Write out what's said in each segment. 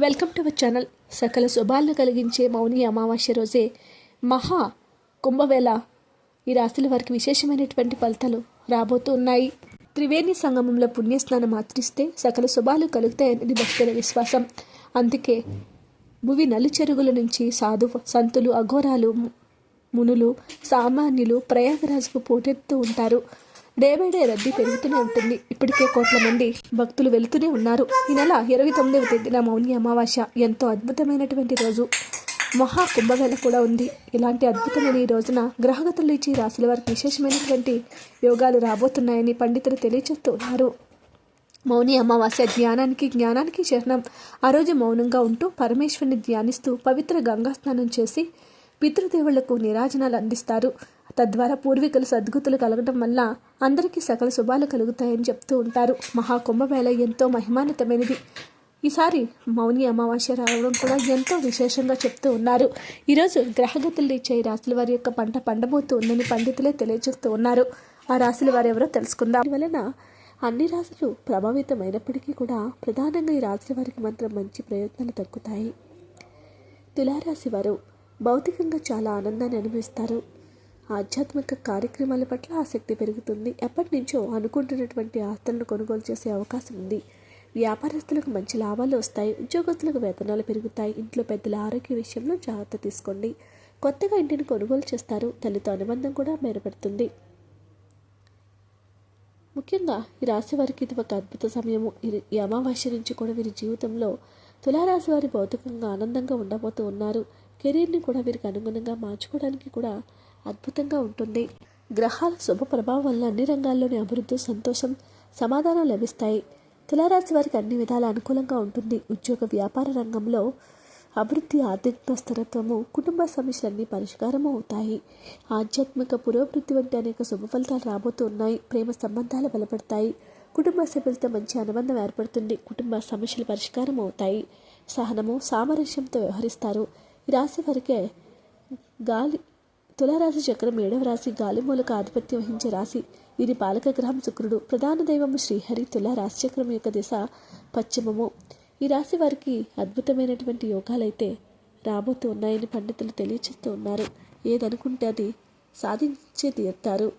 Welcome to our channel సకల శుభాలను కలిగించే మౌని అమావాస్య రోజే మహా కుంభవేళ. ఈ రాశుల వారికి విశేషమైనటువంటి ఫలితాలు రాబోతూ ఉన్నాయి. త్రివేణి సంగమంలో పుణ్యస్నానం ఆచరిస్తే సకల శుభాలు కలుగుతాయనేది భక్తుల విశ్వాసం. అందుకే భువి నలుచెరుగుల నుంచి సాధు సంతులు అఘోరాలు మునులు సామాన్యులు ప్రయాగరాజుకు పోటెత్తుతూ ఉంటారు. డే బై డే రద్దీ పెరుగుతూనే ఉంటుంది. ఇప్పటికే కోట్ల మంది భక్తులు వెళుతూనే ఉన్నారు. ఈ నెల ఇరవై తొమ్మిదవ తేదీన మౌని అమావాస్య. ఎంతో అద్భుతమైనటువంటి రోజు. మహా కుంభమేళ కూడా ఉంది. ఇలాంటి అద్భుతమైన ఈ రోజున గ్రహగతులు ఇచ్చి రాసుల రాశుల వారికి విశేషమైనటువంటి యోగాలు రాబోతున్నాయని పండితులు తెలియజేస్తూ ఉన్నారు. మౌని అమావాస్య జ్ఞానానికి జ్ఞానానికి చిహ్నం ఆ రోజు మౌనంగా ఉంటూ పరమేశ్వరుని ధ్యానిస్తూ పవిత్ర గంగా స్నానం చేసి పితృదేవుళ్ళకు నిరాజనాలు అందిస్తారు. తద్వారా పూర్వీకులు సద్గుతులు కలగడం వల్ల అందరికీ సకల శుభాలు కలుగుతాయని చెప్తూ ఉంటారు. మహాకుంభమేళ ఎంతో మహిమాన్వితమైనది. ఈసారి మౌని అమావాస్య రావడం కూడా ఎంతో విశేషంగా చెప్తూ ఉన్నారు. ఈరోజు గ్రహగతులు ఇచ్చే ఈ రాశుల వారి యొక్క పంట పండబోతూ ఉందని పండితులే తెలియజేస్తూ ఉన్నారు. ఆ రాశుల వారు ఎవరో తెలుసుకుందాం. వలన అన్ని రాశులు ప్రభావితమైనప్పటికీ కూడా ప్రధానంగా ఈ రాశుల వారికి మాత్రం మంచి ప్రయత్నాలు దక్కుతాయి. తులారాశి వారు భౌతికంగా చాలా ఆనందాన్ని అనుభవిస్తారు. ఆధ్యాత్మిక కార్యక్రమాల పట్ల ఆసక్తి పెరుగుతుంది. ఎప్పటి నుంచో అనుకుంటున్నటువంటి ఆస్తులను కొనుగోలు చేసే అవకాశం ఉంది. వ్యాపారస్తులకు మంచి లాభాలు వస్తాయి. ఉద్యోగస్తులకు వేతనాలు పెరుగుతాయి. ఇంట్లో పెద్దల ఆరోగ్య విషయంలో జాగ్రత్త తీసుకోండి. కొత్తగా ఇంటిని కొనుగోలు చేస్తారు. తల్లితో అనుబంధం కూడా మేరపడుతుంది ముఖ్యంగా ఈ రాశి వారికి ఇది ఒక అద్భుత సమయము. ఈ- ఈ అమావాస్య నుంచి కూడా వీరి జీవితంలో తులారాశి వారి భౌతికంగా ఆనందంగా ఉండబోతూ ఉన్నారు. కెరీర్ని కూడా వీరికి అనుగుణంగా మార్చుకోవడానికి కూడా అద్భుతంగా ఉంటుంది. గ్రహాల శుభ ప్రభావం వల్ల అన్ని రంగాల్లోని అభివృద్ధి సంతోషం సమాధానం లభిస్తాయి. తులారాశి వారికి అన్ని విధాల అనుకూలంగా ఉంటుంది. ఉద్యోగ వ్యాపార రంగంలో అభివృద్ధి ఆర్థిక స్థిరత్వము కుటుంబ సమస్యలన్నీ పరిష్కారము అవుతాయి. ఆధ్యాత్మిక పురోభివృద్ధి వంటి అనేక శుభ ఫలితాలు రాబోతూ ఉన్నాయి. ప్రేమ సంబంధాలు బలపడతాయి. కుటుంబ సభ్యులతో మంచి అనుబంధం ఏర్పడుతుంది. కుటుంబ సమస్యలు పరిష్కారం అవుతాయి. సహనము సామరస్యంతో వ్యవహరిస్తారు. ఈ రాశి వారికే గాలి తులారాశి చక్రం ఏడవ రాశి గాలి మూలక ఆధిపత్యం వహించే రాశి. వీరి పాలక గ్రహం శుక్రుడు. ప్రధాన దైవము శ్రీహరి తులా రాశి చక్రం యొక్క దిశ పశ్చిమము. ఈ రాశి వారికి అద్భుతమైనటువంటి యోగాలైతే రాబోతూ ఉన్నాయని పండితులు తెలియచేస్తూ ఉన్నారు. ఏదనుకుంటే అది సాధించే తీరుతారు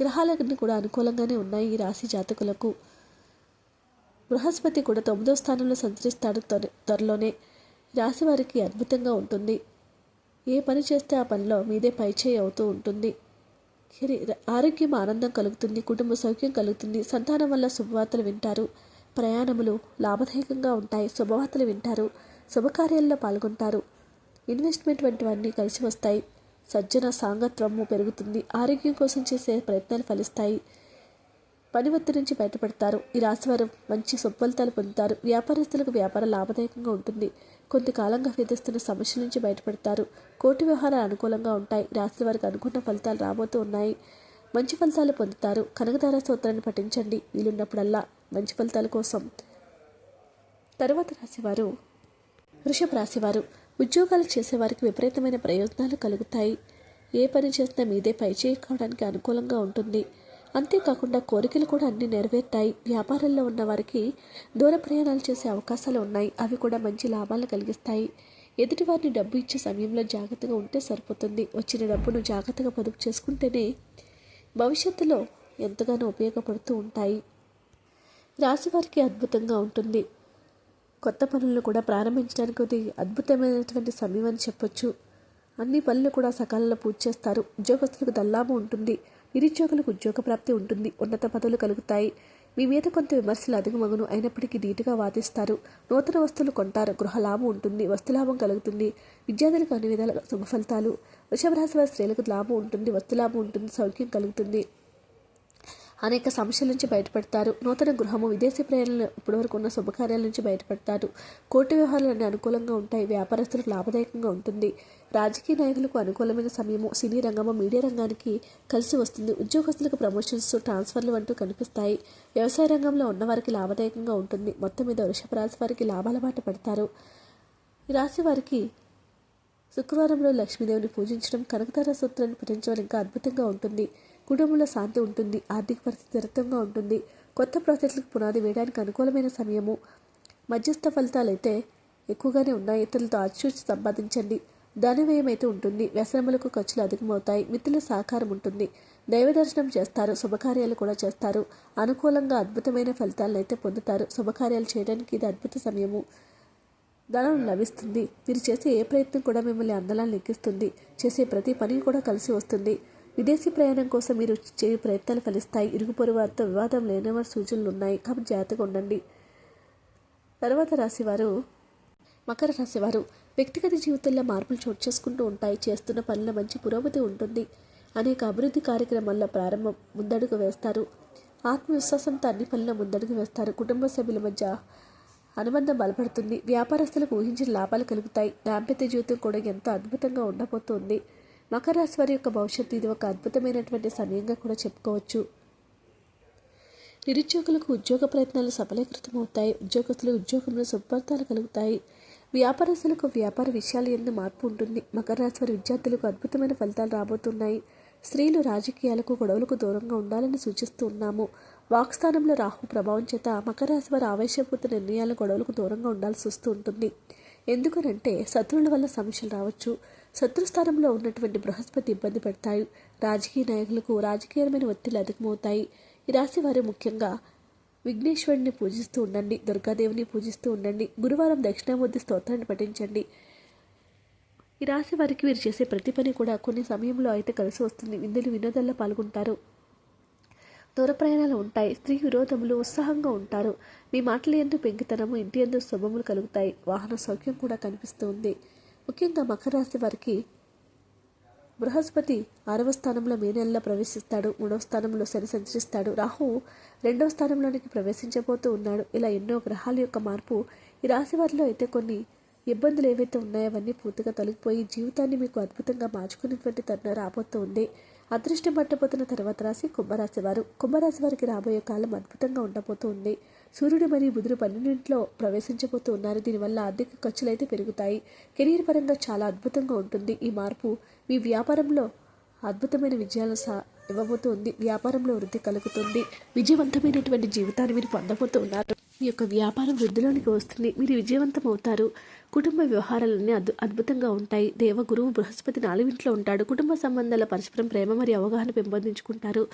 గ్రహాలన్నీ కూడా అనుకూలంగానే ఉన్నాయి ఈ రాశి జాతకులకు. బృహస్పతి కూడా తొమ్మిదో స్థానంలో సంచరిస్తాడు త్వర త్వరలోనే. రాశి వారికి అద్భుతంగా ఉంటుంది. ఏ పని చేస్తే ఆ పనిలో మీదే పైచేయి అవుతూ ఉంటుంది. ఆరోగ్యం ఆనందం కలుగుతుంది కుటుంబ సౌఖ్యం కలుగుతుంది సంతానం వల్ల శుభవార్తలు వింటారు ప్రయాణములు లాభదాయకంగా ఉంటాయి శుభవార్తలు వింటారు శుభకార్యాల్లో పాల్గొంటారు. ఇన్వెస్ట్మెంట్ వంటివన్నీ కలిసి వస్తాయి. సజ్జన సాంగత్వము పెరుగుతుంది ఆరోగ్యం కోసం చేసే ప్రయత్నాలు ఫలిస్తాయి. పని ఒత్తిడి నుంచి బయటపడతారు. ఈ రాశివారు మంచి సుఫలితాలు పొందుతారు. వ్యాపారస్తులకు వ్యాపారం లాభదాయకంగా ఉంటుంది. కొంతకాలంగా విధిస్తున్న సమస్యల నుంచి బయటపడతారు. కోటి వ్యవహారాలు అనుకూలంగా ఉంటాయి. రాశి వారికి అనుకున్న ఫలితాలు రాబోతూ ఉన్నాయి. మంచి ఫలితాలు పొందుతారు. కనకదార సూత్రాన్ని పఠించండి. వీలున్నప్పుడల్లా మంచి ఫలితాల కోసం. తరువాత రాశివారు వృషభ రాశివారు ఉద్యోగాలు చేసేవారికి విపరీతమైన ప్రయోజనాలు కలుగుతాయి. ఏ పని చేసినా మీదే పైచేయి కావడానికి అనుకూలంగా ఉంటుంది. అంతేకాకుండా కోరికలు కూడా అన్ని నెరవేర్తాయి. వ్యాపారంలో ఉన్న వారికి దూర ప్రయాణాలు చేసే అవకాశాలు ఉన్నాయి. అవి కూడా మంచి లాభాలు కలిగిస్తాయి. ఎదుటి వారిని డబ్బు ఇచ్చే సమయంలో జాగ్రత్తగా ఉంటే సరిపోతుంది. వచ్చిన డబ్బును జాగ్రత్తగా పొదుపు చేసుకుంటేనే భవిష్యత్తులో ఎంతగానో ఉపయోగపడుతూ ఉంటాయి. రాశివారికి అద్భుతంగా ఉంటుంది. కొత్త పనులను కూడా ప్రారంభించడానికి ఇది అద్భుతమైనటువంటి సమయం అని చెప్పొచ్చు. అన్ని పనులు కూడా సకాలంలో పూర్తి చేస్తారు. ఉద్యోగస్తులకు దల్లాము ఉంటుంది. నిరుద్యోగులకు ఉద్యోగ ప్రాప్తి ఉంటుంది. ఉన్నత పదవులు కలుగుతాయి. మీ మీద కొంత విమర్శలు అధిగమగును అయినప్పటికీ ధీటుగా వాదిస్తారు. నూతన వస్తువులు కొంటారు. గృహ లాభం ఉంటుంది. వస్తులాభం కలుగుతుంది. విద్యార్థులకు అన్ని విధాల శుభ ఫలితాలు. వృషభ రాశి వారి స్త్రీలకు లాభం ఉంటుంది. వస్తులాభం ఉంటుంది. సౌఖ్యం కలుగుతుంది. అనేక సమస్యల నుంచి బయటపడతారు. నూతన గృహము విదేశీ ప్రయాణాలు ఇప్పటివరకు ఉన్న శుభకార్యాల నుంచి బయటపడతారు. కోర్టు వ్యవహారాలన్నీ అనుకూలంగా ఉంటాయి. వ్యాపారస్తులకు లాభదాయకంగా ఉంటుంది. రాజకీయ నాయకులకు అనుకూలమైన సమయము సినీ రంగము మీడియా రంగానికి కలిసి వస్తుంది. ఉద్యోగస్తులకు ప్రమోషన్స్ ట్రాన్స్ఫర్లు వంటివి కనిపిస్తాయి. వ్యవసాయ రంగంలో ఉన్నవారికి లాభదాయకంగా ఉంటుంది. మొత్తం మీద వృషభ రాశి వారికి లాభాల బాట పడతారు. ఈ రాశి వారికి శుక్రవారంలో లక్ష్మీదేవిని పూజించడం కనకతార సూత్రాన్ని పఠించడం ఇంకా అద్భుతంగా ఉంటుంది. కుటుంబంలో శాంతి ఉంటుంది ఆర్థిక పరిస్థితి స్థిరత్వంగా ఉంటుంది. కొత్త ప్రాజెక్టులకు పునాది వేయడానికి అనుకూలమైన సమయము. మధ్యస్థ ఫలితాలు అయితే ఎక్కువగానే ఉన్నాయి. ఇతరులతో ఆచూచి సంపాదించండి. ధన వ్యయం అయితే ఉంటుంది. వ్యసనములకు ఖర్చులు అధికమవుతాయి. మిత్రుల సహకారం ఉంటుంది. దైవ దర్శనం చేస్తారు. శుభకార్యాలు కూడా చేస్తారు. అనుకూలంగా అద్భుతమైన ఫలితాలను అయితే పొందుతారు. శుభకార్యాలు చేయడానికి ఇది అద్భుత సమయము. ధనం లభిస్తుంది. మీరు చేసే ఏ ప్రయత్నం కూడా మిమ్మల్ని అందలాన్ని ఎక్కిస్తుంది చేసే ప్రతి పని కూడా కలిసి వస్తుంది. విదేశీ ప్రయాణం కోసం మీరు చేయు ప్రయత్నాలు ఫలిస్తాయి. ఇరుగు పొరుగు వారితో వివాదం లేనివారి సూచనలు ఉన్నాయి. కాబట్టి జాగ్రత్తగా ఉండండి. తర్వాత రాశివారు మకర రాశివారు వ్యక్తిగత జీవితంలో మార్పులు చోటు చేసుకుంటూ ఉంటాయి. చేస్తున్న పనుల మంచి పురోగతి ఉంటుంది. అనేక అభివృద్ధి కార్యక్రమాల్లో ప్రారంభం ముందడుగు వేస్తారు. ఆత్మవిశ్వాసంతో అన్ని పనులు ముందడుగు వేస్తారు. కుటుంబ సభ్యుల మధ్య అనుబంధం బలపడుతుంది. వ్యాపారస్తులకు ఊహించిన లాభాలు కలుగుతాయి. దాంపత్య జీవితం కూడా ఎంతో అద్భుతంగా ఉండబోతోంది. మకర రాశి వారి యొక్క భవిష్యత్తు ఇది ఒక అద్భుతమైనటువంటి సమయంగా కూడా చెప్పుకోవచ్చు. నిరుద్యోగులకు ఉద్యోగ ప్రయత్నాలు సఫలీకృతమవుతాయి. ఉద్యోగస్తులు ఉద్యోగంలో సుఫలితాలు కలుగుతాయి. వ్యాపారస్తులకు వ్యాపార విషయాలు ఎన్నో మార్పు ఉంటుంది. మకర రాశి వారి విద్యార్థులకు అద్భుతమైన ఫలితాలు రాబోతున్నాయి. స్త్రీలు రాజకీయాలకు గొడవలకు దూరంగా ఉండాలని సూచిస్తూ ఉన్నాము. వాక్స్థానంలో రాహు ప్రభావం చేత మకర రాశి వారి ఆవేశపూత నిర్ణయాల గొడవలకు దూరంగా ఉండాల్సి వస్తూ ఉంటుంది. ఎందుకనంటే శత్రువుల వల్ల సమస్యలు రావచ్చు. శత్రుస్థానంలో ఉన్నటువంటి బృహస్పతి ఇబ్బంది పెడతాయి. రాజకీయ నాయకులకు రాజకీయమైన ఒత్తిళ్ళు అధికమవుతాయి. ఈ రాశి వారు ముఖ్యంగా విఘ్నేశ్వరుని పూజిస్తూ ఉండండి దుర్గాదేవిని పూజిస్తూ ఉండండి గురువారం దక్షిణామూర్తి స్తోత్రాన్ని పఠించండి. ఈ రాశి వారికి వీరు చేసే ప్రతి పని కూడా కొన్ని సమయంలో అయితే కలిసి వస్తుంది. విందులు వినోదాల్లో పాల్గొంటారు. దూర ప్రయాణాలు ఉంటాయి. స్త్రీ విరోధములు ఉత్సాహంగా ఉంటారు. మీ మాటలు ఎందు పెంకితనము ఇంటి ఎందు శుభములు కలుగుతాయి. వాహన సౌఖ్యం కూడా కనిపిస్తుంది ముఖ్యంగా మకర రాశి వారికి బృహస్పతి ఆరవ స్థానంలో మే నెలలో ప్రవేశిస్తాడు. మూడవ స్థానంలో శని సంచరిస్తాడు. రాహు రెండవ స్థానంలోనికి ప్రవేశించబోతూ ఉన్నాడు. ఇలా ఎన్నో గ్రహాల యొక్క మార్పు ఈ రాశి వారిలో అయితే కొన్ని ఇబ్బందులు ఏవైతే ఉన్నాయో అవన్నీ పూర్తిగా తొలగిపోయి జీవితాన్ని మీకు అద్భుతంగా మార్చుకునేటువంటి తరుణం రాబోతూ ఉంది. అదృష్టం పట్టబోతున్న తర్వాత రాశి కుంభరాశి వారు. కుంభరాశి వారికి రాబోయే కాలం అద్భుతంగా ఉండబోతూ ఉంది. సూర్యుడు మరియు బుధుడు పన్నెండింట్లో ప్రవేశించబోతూ ఉన్నారు. దీనివల్ల ఆర్థిక ఖర్చులు అయితే పెరుగుతాయి. కెరీర్ పరంగా చాలా అద్భుతంగా ఉంటుంది. ఈ మార్పు మీ వ్యాపారంలో అద్భుతమైన విజయాలు సా ఇవ్వబోతుంది. వ్యాపారంలో వృద్ధి కలుగుతుంది. విజయవంతమైనటువంటి జీవితాన్ని మీరు పొందబోతూ ఉన్నారు. మీ యొక్క వ్యాపారం వృద్ధిలోనికి వస్తుంది. మీరు విజయవంతం అవుతారు. కుటుంబ వ్యవహారాలన్నీ అద్భు అద్భుతంగా ఉంటాయి. దేవగురువు బృహస్పతి నాలుగింట్లో ఉంటాడు. కుటుంబ సంబంధాల పరస్పరం ప్రేమ మరియు అవగాహన పెంపొందించుకుంటారు.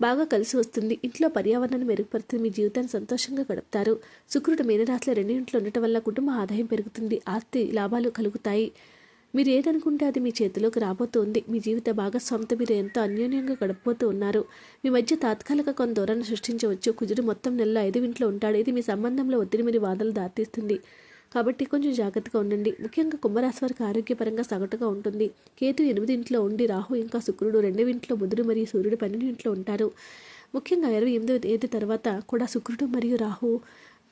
బాగా కలిసి వస్తుంది. ఇంట్లో పర్యావరణాన్ని మెరుగుపరుతుంది మీ జీవితాన్ని సంతోషంగా గడుపుతారు. శుక్రుడు మీనరాశిలో రెండింట్లో ఉండటం వల్ల కుటుంబ ఆదాయం పెరుగుతుంది. ఆస్తి లాభాలు కలుగుతాయి. మీరు ఏదనుకుంటే అది మీ చేతిలోకి రాబోతోంది. మీ జీవిత భాగస్వామితో మీరు ఎంతో అన్యోన్యంగా గడపబోతూ ఉన్నారు. మీ మధ్య తాత్కాలిక కొంత దూరాన్ని సృష్టించవచ్చు. కుజుడు మొత్తం నెలలో ఐదు ఇంట్లో ఉంటాడు. ఇది మీ సంబంధంలో ఒత్తిడి మీరు వాదనలు దారితీస్తుంది. కాబట్టి కొంచెం జాగ్రత్తగా ఉండండి. ముఖ్యంగా కుంభరాశి వారికి ఆరోగ్యపరంగా సగటుగా ఉంటుంది. కేతు ఎనిమిది ఇంట్లో ఉండి రాహు ఇంకా శుక్రుడు రెండవ ఇంట్లో బుధుడు మరియు సూర్యుడు పన్నెండు ఇంట్లో ఉంటారు. ముఖ్యంగా ఇరవై ఎనిమిదవ తేదీ తర్వాత కూడా శుక్రుడు మరియు రాహు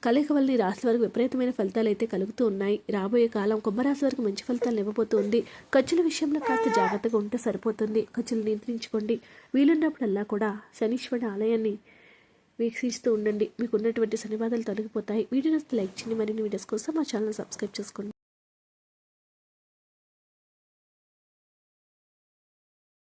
కలయిక వల్ల రాశి వారికి విపరీతమైన ఫలితాలు అయితే కలుగుతూ ఉన్నాయి. రాబోయే కాలం కుంభరాశి వారికి మంచి ఫలితాలు ఇవ్వబోతుంది. ఖర్చుల విషయంలో కాస్త జాగ్రత్తగా ఉంటే సరిపోతుంది. ఖర్చులు నియంత్రించుకోండి. వీలున్నప్పుడల్లా కూడా శనీశ్వరుడి ఆలయాన్ని వీక్షిస్తూ ఉండండి. మీకు ఉన్నటువంటి శనివాదాలు తొలగిపోతాయి. వీడియో నచ్చితే లైక్ చేయండి. మరిన్ని వీడియోస్ కోసం మా ఛానల్ సబ్స్క్రైబ్ చేసుకోండి.